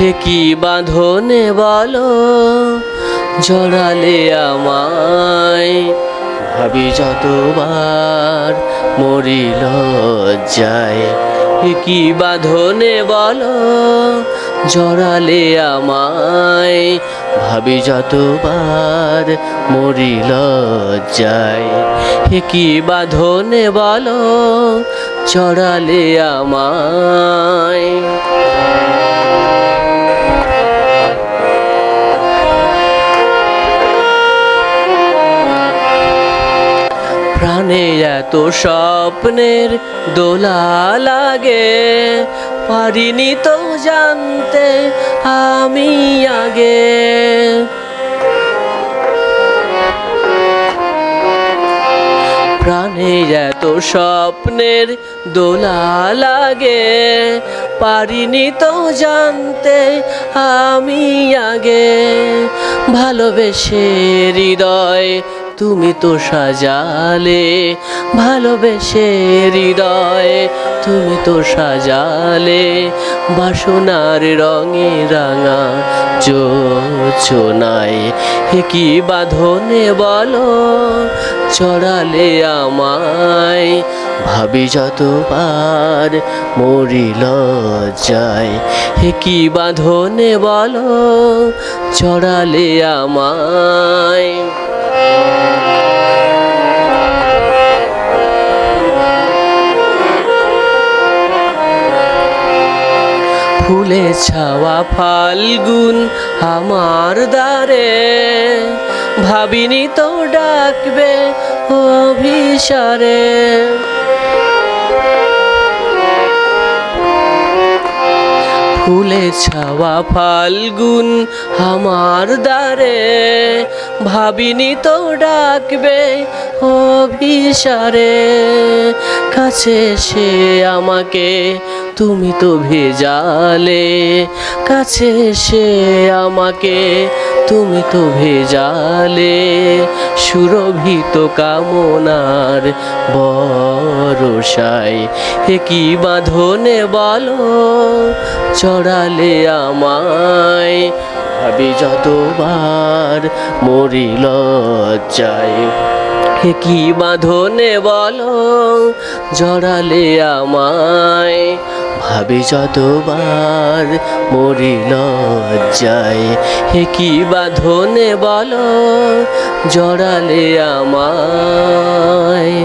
হে কি বাঁধনে বলো? জড়ালে আমায়। ভাবি যতবার মরিল যায় কি বাঁধনে বলো? জড়ালে আমায়। ভাবি যতবার মরিল যায় হে কি বাঁধনে বলো? চড়ালে আমায়। প্রাণে এত স্বপ্নের দোলা লাগে পারিনি তো জানতে আমি আগে। প্রাণে এত স্বপ্নের দোলা লাগে পারিনি তো জানতে আমি আগে। ভালোবেসে হৃদয় তুমি তো সাজালে ভালোবেসে হৃদয়, তুমি তো সাজালে বাসনার রঙে রাঙা যোচনায় হে কি বাঁধনে বলো, চড়ালে আমায়, ভাবি যতবার মরিল যায়। হে কি বাঁধনে বলো, চড়ালে আমায়। ফুলে ছাওয়া ফাল্গুন আমার দ্বারে। ভাবিনি তো ডাকবে অভিসারে। ফুলে ছাওয়া ফাল্গুন আমার দ্বারে। ভাবিনি তো ডাকবে অভিসারে। কাছে সে আমাকে তুমি তো ভেজালে। কাছে সে আমাকে তুমি তো ভেজালে, সুরভিত কামনার বরসায় হে কি বাঁধনে বলো চড়ালে আমায়, ভাবি যতবার মরিল যায় হে কি বাঁধনে বলো, জড়ালে আমায় ভাবি যতবার মরি লজ্জায় হে কি বাঁধনে বল জড়ালে আমায়?